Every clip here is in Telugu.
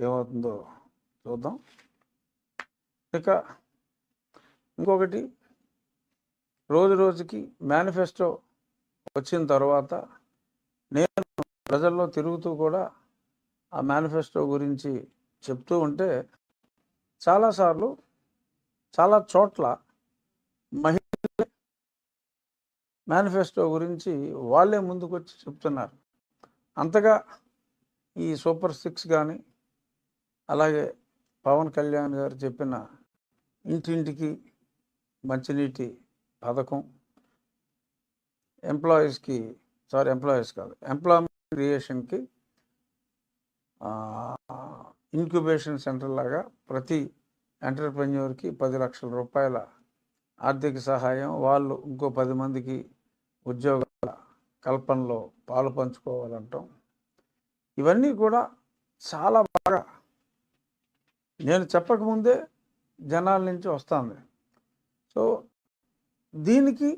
ఏమవుతుందో చూద్దాం. ఇక ఇంకొకటి రోజు రోజుకి మేనిఫెస్టో వచ్చిన తర్వాత నేను ప్రజల్లో తిరుగుతూ కూడా ఆ మేనిఫెస్టో గురించి చెప్తూ ఉంటే చాలాసార్లు చాలా చోట్ల మహిళ మేనిఫెస్టో గురించి వాళ్ళే ముందుకొచ్చి చెప్తున్నారు. అంతగా ఈ సూపర్ సిక్స్ కానీ అలాగే పవన్ కళ్యాణ్ గారు చెప్పిన ఇంటింటికి మంచినీటి పథకం. ఎంప్లాయీస్కి సారీ ఎంప్లాయీస్ కాదు ఎంప్లాయ్మెంట్ క్రియేషన్కి ఇంక్యుబేషన్ సెంటర్ లాగా ప్రతి ఎంటర్ప్రెన్యూర్కి పది లక్షల రూపాయల ఆర్థిక సహాయం వాళ్ళు ఇంకో పది మందికి ఉద్యోగాల కల్పనలో పాలు పంచుకోవాలంటాం. ఇవన్నీ కూడా చాలా బాగా నేను చెప్పకముందే జనాల నుంచి వస్తుంది. సో దీనికి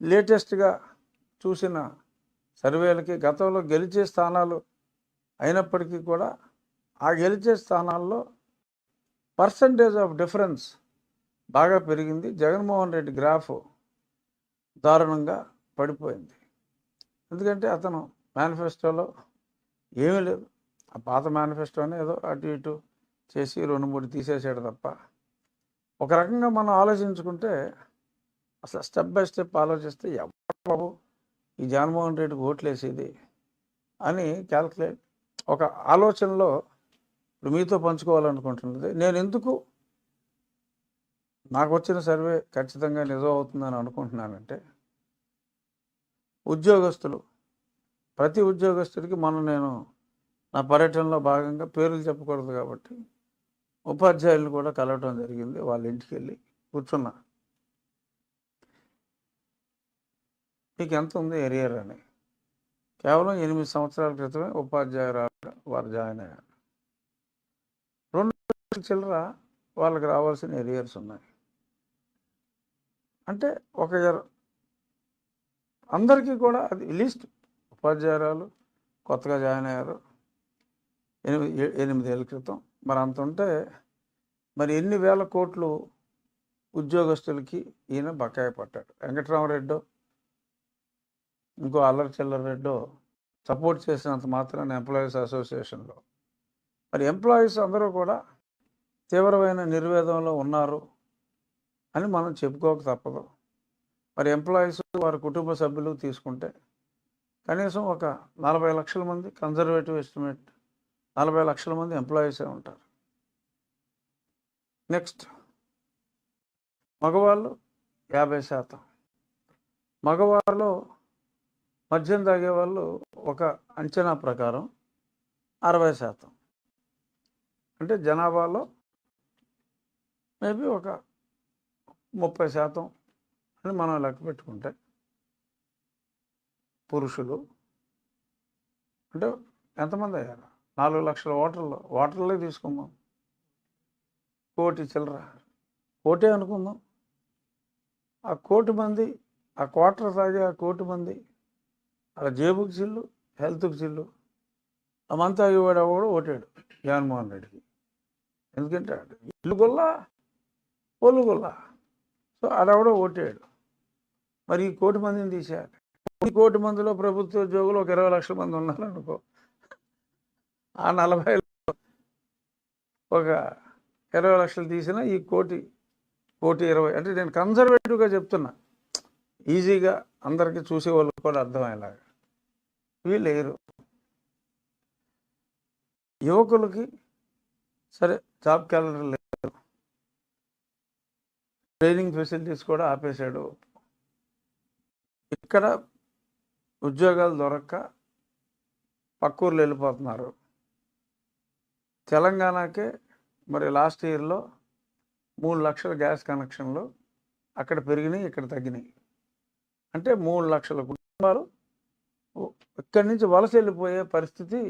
లేటెస్ట్గా చూసిన సర్వేలకి గతంలో గెలిచే స్థానాలు అయినప్పటికీ కూడా ఆ గెలిచే స్థానాల్లో పర్సంటేజ్ ఆఫ్ డిఫరెన్స్ బాగా పెరిగింది. జగన్మోహన్ రెడ్డి గ్రాఫ్ దారుణంగా పడిపోయింది. ఎందుకంటే అతను మేనిఫెస్టోలో ఏమీ లేదు. ఆ పాత మేనిఫెస్టోనే ఏదో అటు ఇటు చేసి రెండు మూడు తీసేసాడు తప్ప. ఒక రకంగా మనం ఆలోచించుకుంటే అసలు స్టెప్ బై స్టెప్ ఆలోచిస్తే ఎవరు బాబు ఈ జగన్మోహన్ రెడ్డికి ఓట్లేసేది అని క్యాల్కులేట్ ఒక ఆలోచనలో ఇప్పుడు మీతో పంచుకోవాలనుకుంటున్నది. నేను ఎందుకు నాకు వచ్చిన సర్వే ఖచ్చితంగా నిజం అవుతుందని అనుకుంటున్నానంటే ఉద్యోగస్తులు ప్రతి ఉద్యోగస్తుడికి మనం నేను నా పర్యటనలో భాగంగా పేర్లు చెప్పకూడదు కాబట్టి ఉపాధ్యాయులను కూడా కలవటం జరిగింది. వాళ్ళ ఇంటికి వెళ్ళి కూర్చున్నా. మీకు ఎంత ఉంది ఎరియర్ అని? కేవలం ఎనిమిది సంవత్సరాల క్రితమే ఉపాధ్యాయురాలు వారు జాయిన్ అయ్యారు. రెండు చిల్లర వాళ్ళకి రావాల్సిన ఎరియర్స్ ఉన్నాయి. అంటే ఒక అందరికీ కూడా అది లిస్ట్ ఉపాధ్యాయురాలు కొత్తగా జాయిన్ అయ్యారు. ఎనిమిది ఏ- ఎనిమిదేళ్ళ క్రితం. మరి అంత ఉంటే మరి ఎన్ని వేల కోట్లు ఉద్యోగస్తులకి ఈయన బకాయి పట్టాడు? వెంకటరామరెడ్డో ఇంకో అల్లరి చిల్లర రెడ్డో సపోర్ట్ చేసినంత మాత్రాన ఎంప్లాయీస్ అసోసియేషన్లో. మరి ఎంప్లాయీస్ అందరూ కూడా తీవ్రమైన నిర్వేదంలో ఉన్నారు అని మనం చెప్పుకోక తప్పదు. మరి ఎంప్లాయీస్ వారి కుటుంబ సభ్యులు తీసుకుంటే కనీసం ఒక నలభై లక్షల మంది కన్జర్వేటివ్ ఎస్టిమేట్ నలభై లక్షల మంది ఎంప్లాయీసే ఉంటారు. నెక్స్ట్ మగవాళ్ళు యాభై శాతం. మగవాళ్ళలో మద్యం తాగే వాళ్ళు ఒక అంచనా ప్రకారం అరవై శాతం. అంటే జనాభాలో మేబీ ఒక ముప్పై శాతం అని మనం లెక్క పెట్టుకుంటే పురుషులు అంటే ఎంతమంది అయ్యారు? నాలుగు లక్షల ఓటర్లు ఓటర్లే తీసుకుందాం. కోటి చిల్లర. కోటే అనుకుందాం. ఆ కోటి మంది ఆ క్వార్టర్ తాగే ఆ కోటి మంది అలా జేబుకి చిల్లు హెల్త్కి చిల్లు అమంతా మంత్ తాగేవాడు కూడా ఓటాడు జగన్మోహన్ రెడ్డికి. ఎందుకంటే ఇల్లు గొల్ల ఒళ్ళు గొల్ల సో అడవడో ఓటాడు. మరి ఈ కోటి మందిని తీసేయాలి. ఈ కోటి మందిలో ప్రభుత్వ ఉద్యోగులు ఒక ఇరవై లక్షల మంది ఉన్నారనుకో ఆ నలభై ఒక ఇరవై లక్షలు తీసిన ఈ కోటి కోటి ఇరవై. అంటే నేను కన్సర్వేటివ్గా చెప్తున్నా. ఈజీగా అందరికీ చూసే వాళ్ళకి కూడా అర్థమయ్యేలాగా. వీళ్ళు లేరు యువకులకి సరే జాబ్ క్యాలెండర్ లేదు. ట్రైనింగ్ ఫెసిలిటీస్ కూడా ఆపేశాడు. ఇక్కడ ఉద్యోగాలు దొరక్క పక్కూర్లు వెళ్ళిపోతున్నారు. తెలంగాణకే మరి లాస్ట్ ఇయర్లో మూడు లక్షల గ్యాస్ కనెక్షన్లు అక్కడ పెరిగినాయి ఇక్కడ తగ్గినాయి. అంటే మూడు లక్షల కుటుంబాలు ఇక్కడి నుంచి వలస వెళ్ళిపోయే పరిస్థితి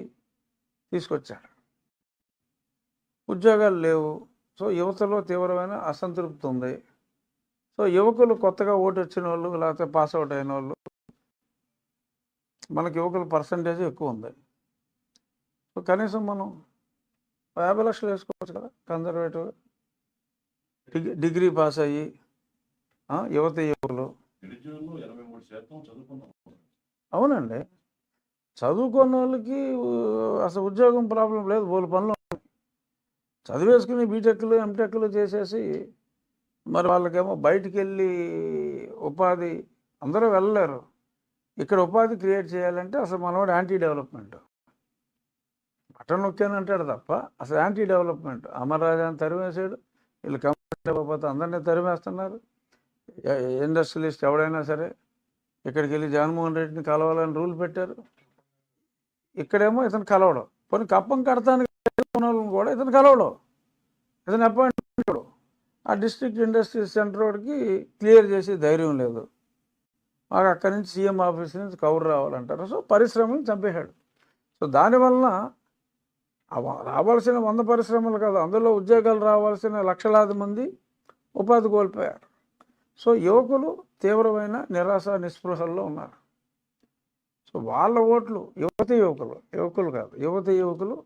తీసుకొచ్చాడు ఉద్యోగాలు లేవు. సో యువతలో తీవ్రమైన అసంతృప్తి ఉంది. సో యువకులు కొత్తగా ఓటు వచ్చిన వాళ్ళు లేకపోతే పాస్ అవుట్ అయిన వాళ్ళు మనకి యువకుల పర్సంటేజ్ ఎక్కువ ఉంది. సో కనీసం మనం యాభై లక్షలు వేసుకోవచ్చు కదా కన్జర్వేటివ్ డిగ్రీ డిగ్రీ పాస్ అయ్యి యువతి యువకులు. అవునండి. చదువుకున్న వాళ్ళకి అసలు ఉద్యోగం ప్రాబ్లం లేదు బోలు పనులు. చదివేసుకుని బీటెక్లు ఎంటెక్లు చేసేసి మరి వాళ్ళకేమో బయటికి వెళ్ళి ఉపాధి అందరూ వెళ్ళలేరు. ఇక్కడ ఉపాధి క్రియేట్ చేయాలంటే అసలు మనవాడు యాంటీ డెవలప్మెంట్. అట్ట నొక్కాను అంటాడు తప్ప అసలు యాంటీ డెవలప్మెంట్. అమరరాజాని తరిమేసాడు వీళ్ళు కంపెనీ పోతే అందరినీ తరిమేస్తున్నారు. ఇండస్ట్రియలిస్ట్ ఎవడైనా సరే ఇక్కడికి వెళ్ళి జగన్మోహన్ రెడ్డిని కలవాలని రూల్ పెట్టారు. ఇక్కడేమో ఇతను కలవడం. కొన్ని కప్పం కడతానికి కూడా ఇతను కలవడం. ఇతను అపాయింట్మెంట్ ఆ డిస్ట్రిక్ట్ ఇండస్ట్రీ సెంటర్ వాడికి క్లియర్ చేసే ధైర్యం లేదు. మాకు అక్కడి నుంచి సీఎం ఆఫీస్ నుంచి కవర్ రావాలంటారు. సో పరిశ్రమలు చంపేశాడు. సో దానివల్ల రావాల్సిన వంద పరిశ్రమలు కాదు అందులో ఉద్యోగాలు రావాల్సిన లక్షలాది మంది ఉపాధి కోల్పోయారు. సో యువకులు తీవ్రమైన నిరాశ నిస్పృహల్లో ఉన్నారు. సో వాళ్ళ ఓట్లు యువతి యువకులు యువకులు కాదు యువతి యువకులు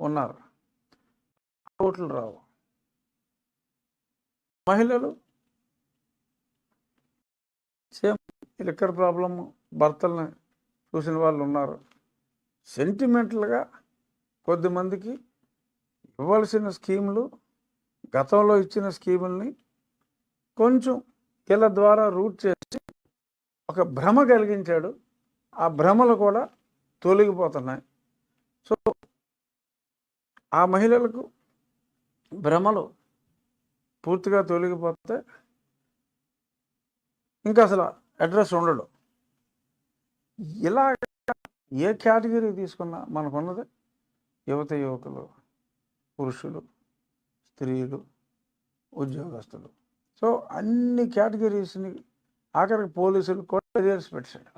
ఉన్నారు. ఓట్లు రావు. మహిళలు సేమ్ లిక్కర్ ప్రాబ్లము భర్తల్ని చూసిన వాళ్ళు ఉన్నారు. సెంటిమెంటల్గా కొద్దిమందికి ఇవ్వాల్సిన స్కీములు గతంలో ఇచ్చిన స్కీముల్ని కొంచెం వీళ్ళ ద్వారా రూట్ చేసి ఒక భ్రమ కలిగించాడు. ఆ భ్రమలు కూడా తొలగిపోతున్నాయి. సో ఆ మహిళలకు భ్రమలు పూర్తిగా తొలగిపోతే ఇంకా అసలు అడ్రస్ ఉండడు. ఇలా ఏ కేటగిరీ తీసుకున్నా మనకున్నది యువత యువకులు పురుషులు స్త్రీలు ఉద్యోగస్తులు. సో అన్ని కేటగిరీస్ని ఆఖరికి పోలీసులు కూడా చేసి పెట్టాడు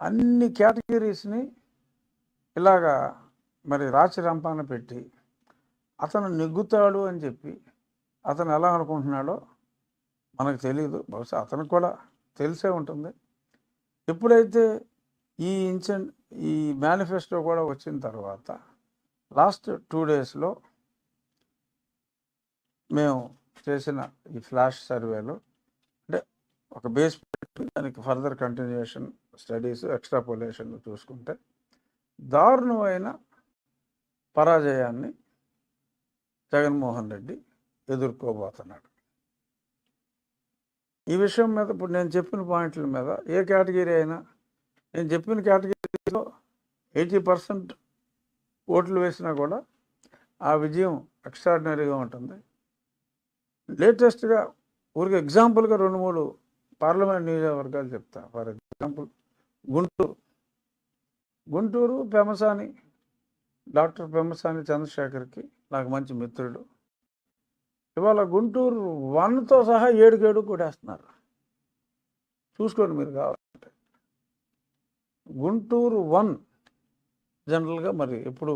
అన్ని కేటగిరీస్ని ఇలాగా మరి రాచి రంపాన పెట్టి అతను నెగ్గుతాడు అని చెప్పి అతను ఎలా అనుకుంటున్నాడో మనకు తెలియదు బహుశా అతనికి కూడా తెలిసే ఉంటుంది. ఎప్పుడైతే ఈ ఇన్సిడెంట్ ఈ మేనిఫెస్టో కూడా వచ్చిన తర్వాత లాస్ట్ టూ డేస్లో మేము చేసిన ఈ ఫ్లాష్ సర్వేలో అంటే ఒక బేస్ పెట్టి దానికి ఫర్దర్ కంటిన్యూషన్ స్టడీస్ ఎక్స్ట్రాపోలేషన్ చూసుకుంటే దారుణమైన పరాజయాన్ని జగన్మోహన్ రెడ్డి ఎదుర్కోబోతున్నాడు. ఈ విషయం మీద ఇప్పుడు నేను చెప్పిన పాయింట్ల మీద ఏ కేటగిరీ అయినా నేను చెప్పిన కేటగిరీ ఎయిటీ పర్సెంట్ ఓట్లు వేసినా కూడా ఆ విజయం ఎక్స్ట్రాడినరీగా ఉంటుంది. లేటెస్ట్గా ఊరికి ఎగ్జాంపుల్గా రెండు మూడు పార్లమెంట్ నియోజకవర్గాలు చెప్తా. For example Guntur. Guntur Pemmasani doctor Pemmasani చంద్రశేఖర్కి నాకు మంచి మిత్రుడు. ఇవాళ గుంటూరు వన్తో సహా ఏడుకేడు కొట్టేస్తున్నారు. చూసుకోండి మీరు కావాలంటే. గుంటూరు వన్ జనరల్గా మరి ఎప్పుడు?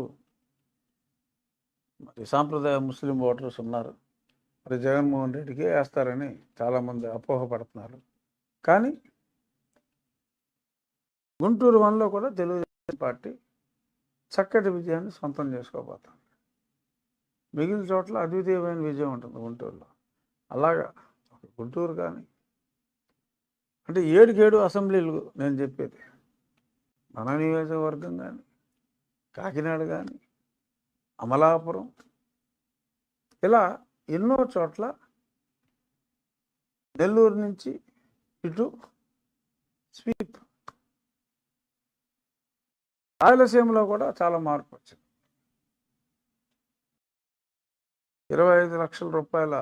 మరి సాంప్రదాయ ముస్లిం ఓటర్స్ ఉన్నారు. మరి జగన్మోహన్ రెడ్డికి వేస్తారని చాలామంది అపోహపడుతున్నారు. కానీ గుంటూరు వన్లో కూడా తెలుగుదేశం పార్టీ చక్కటి విజయాన్ని సొంతం చేసుకోబోతుంది. మిగిలిన చోట్ల అద్వితీయమైన విజయం ఉంటుంది గుంటూరులో. అలాగా గుంటూరు కానీ అంటే ఏడుకేడు అసెంబ్లీలు నేను చెప్పేది. మన నియోజకవర్గం కానీ కాకినాడ కానీ అమలాపురం ఇలా ఎన్నో చోట్ల నెల్లూరు నుంచి ఇటు స్వీప్ రాయలసీమలో కూడా చాలా మార్పు వచ్చింది. ఇరవై ఐదు లక్షల రూపాయల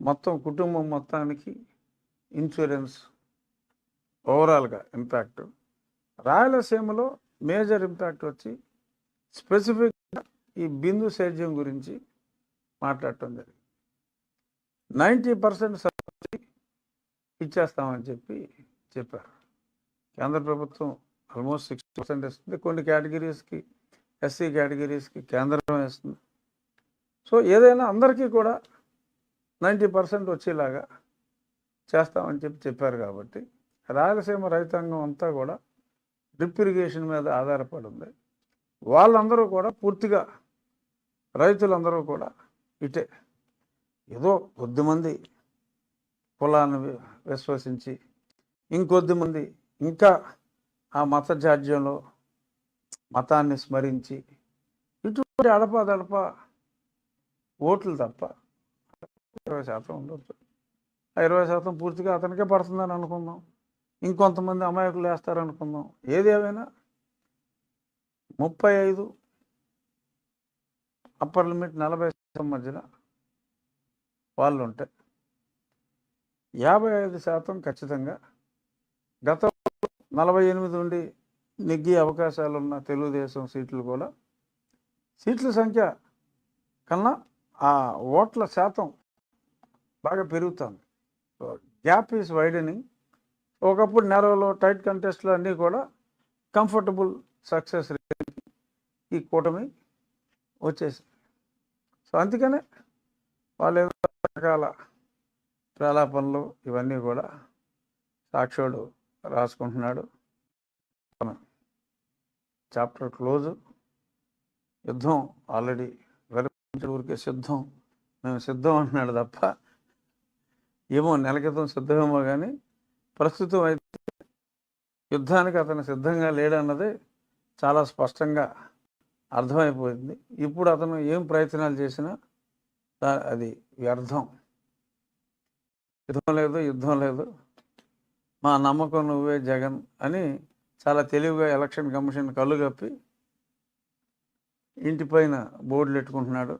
మొత్తం కుటుంబం మొత్తానికి ఇన్సూరెన్స్ ఓవరాల్గా ఇంపాక్ట్ రాయలసీమలో మేజర్ ఇంపాక్ట్ వచ్చి స్పెసిఫిక్గా ఈ బిందు సేద్యం గురించి మాట్లాడటం జరిగింది. నైంటీ పర్సెంట్ సబ్సిడీ ఇచ్చేస్తామని చెప్పి చెప్పారు. కేంద్ర ప్రభుత్వం ఆల్మోస్ట్ సిక్స్ పర్సెంట్ ఇస్తుంది. కొన్ని కేటగిరీస్కి ఎస్సీ కేటగిరీస్కి కేంద్రం ఇస్తుంది. సో ఏదైనా అందరికీ కూడా నైంటీ పర్సెంట్ వచ్చేలాగా చేస్తామని చెప్పి చెప్పారు కాబట్టి రాయలసీమ రైతాంగం అంతా కూడా డ్రిప్ ఇరిగేషన్ మీద ఆధారపడి ఉంది వాళ్ళందరూ కూడా పూర్తిగా రైతులందరూ కూడా ఇటే. ఏదో కొద్దిమంది కులాన్ని విశ్వసించి ఇంకొద్ది మంది ఇంకా ఆ మత జాడ్యంలో మతాన్ని స్మరించి ఇటువంటి అడపాదడప ఓట్లు తప్ప ఇరవై శాతం ఉండొచ్చు. ఆ ఇరవై శాతం పూర్తిగా అతనికే పడుతుందని అనుకుందాం. ఇంకొంతమంది అమాయకులు వేస్తారనుకుందాం. ఏది ఏమైనా? ముప్పై ఐదు అప్పర్ లిమిట్ నలభై శాతం మధ్యన వాళ్ళు ఉంటే యాభై ఐదు శాతం ఖచ్చితంగా గత నలభై ఎనిమిది నుండి నెగ్గే అవకాశాలు ఉన్న తెలుగుదేశం సీట్లు కూడా సీట్ల సంఖ్య కన్నా ఆ ఓట్ల శాతం బాగా పెరుగుతుంది. గ్యాప్ ఈజ్ వైడనింగ్ ఒకప్పుడు నెరవలో టైట్ కంటెస్ట్లు అన్నీ కూడా కంఫర్టబుల్ సక్సెస్ రేట్ ఈ కూటమి వచ్చేసింది. సో అందుకనే వాళ్ళు ఏదో రకరకాల ప్రలాపనలు ఇవన్నీ కూడా సాక్షుడు రాసుకుంటున్నాడు. Chapter close. యుద్ధం ఆల్రెడీ వెరపించే ఊరికే సిద్ధం. మేము సిద్ధం అంటున్నాడు తప్ప ఏమో నెల క్రితం సిద్ధమేమో కానీ ప్రస్తుతం అయితే యుద్ధానికి అతను సిద్ధంగా లేడన్నది చాలా స్పష్టంగా అర్థమైపోయింది. ఇప్పుడు అతను ఏం ప్రయత్నాలు చేసినా అది వ్యర్థం. యుద్ధం లేదు యుద్ధం లేదు. మా నమ్మకం నువ్వే జగన్ అని చాలా తెలివిగా ఎలక్షన్ కమిషన్ కళ్ళు కప్పి ఇంటి పైన బోర్డులు పెట్టుకుంటున్నాడు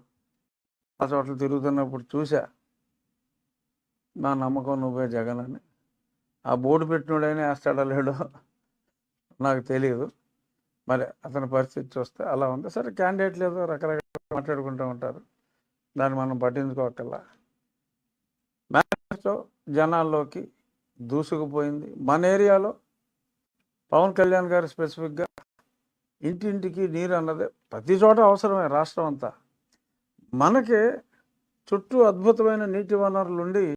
ఆ చోట్ల తిరుగుతున్నప్పుడు చూసా మా నమ్మకం నువ్వే జగన్ అని. ఆ బోర్డు పెట్టినోడైనా వేస్తాడో లేడో నాకు తెలియదు మరి అతని పరిస్థితి చూస్తే అలా ఉంది. సరే క్యాండిడేట్ లేదు రకరకాల మాట్లాడుకుంటూ ఉంటారు. దాన్ని మనం పట్టించుకోకల్లా. మేనిఫెస్టో జనాల్లోకి దూసుకుపోయింది. మన ఏరియాలో పవన్ కళ్యాణ్ గారు స్పెసిఫిక్గా ఇంటింటికి నీరు అన్నదే ప్రతి చోట అవసరమే రాష్ట్రం అంతా. మనకి చుట్టూ అద్భుతమైన నీటి వనరులు ఉండి